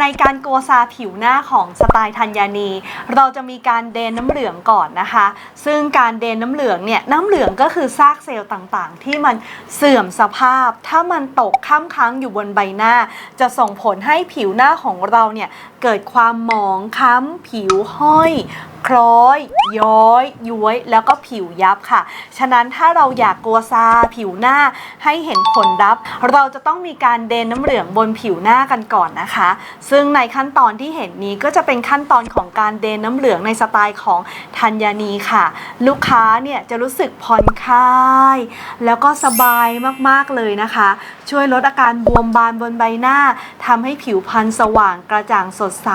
ในการโกซาผิวหน้าของสไตล์ธัญญานี เราจะมีการเดนน้ำเหลืองก่อนนะคะ ซึ่งการเดนน้ำเหลืองเนี่ยน้ำเหลืองก็คือซากเซลล์ต่างๆ ที่มันเสื่อมสภาพ ถ้ามันตกค้ำค้างอยู่บนใบหน้า จะส่งผลให้ผิวหน้าของเราเนี่ยเกิดความหมองค้ำผิวห้อย คล้อย ย้อย ย้วย แล้วก็ผิวยับค่ะ ฉะนั้นถ้าเราอยากกัวซาผิวหน้าให้เห็นผลลัพธ์ เราจะต้องมีการเดนน้ำเหลืองบนผิวหน้ากันก่อนนะคะ ซึ่งในขั้นตอนที่เห็นนี้ก็จะเป็นขั้นตอนของการเดนน้ำเหลืองในสไตล์ของธัญญานีค่ะ ลูกค้าเนี่ยจะรู้สึกผ่อนคลาย แล้วก็สบายมากๆเลยนะคะ ช่วยลดอาการบวมบานบนใบหน้าทำให้ผิวพรรณสว่างกระจ่างสดใส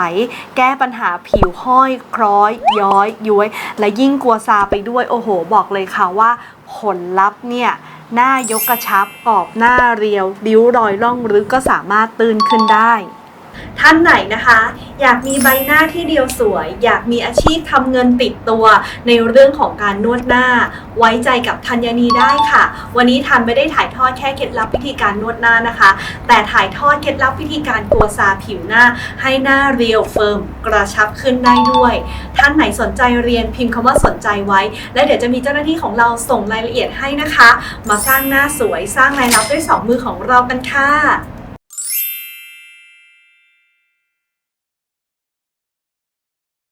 แก้ปัญหาผิวห้อยคล้อยย้อยย้วย และยิ่งกลัวซาไปด้วยโอ้โห บอกเลยค่ะว่า ผลลัพธ์เนี่ยหน้ายกกระชับกรอบหน้าเรียว ริ้วรอยร่องรึกก็สามารถตื่นขึ้นได้ ท่านไหนนะคะ อยากมีใบหน้าที่เดียวสวย อยากมีอาชีพทำเงินติดตัว ในเรื่องของการนวดหน้า ไว้ใจกับธัญนีได้ค่ะ วันนี้ทันไม่ได้ถ่ายทอดแค่เคล็ดลับวิธีการนวดหน้านะคะ แต่ถ่ายทอดเคล็ดลับวิธีการกลัวซาผิวหน้า ให้หน้าเรียวเฟิร์มกระชับขึ้นได้ด้วย ท่านไหนสนใจเรียนพิมพ์คำว่าสนใจไว้ และเดี๋ยวจะมีเจ้าหน้าที่ของเราส่งรายละเอียดให้นะคะ มาสร้างหน้าสวยสร้างรายรับด้วยสองมือของเรากันค่ะ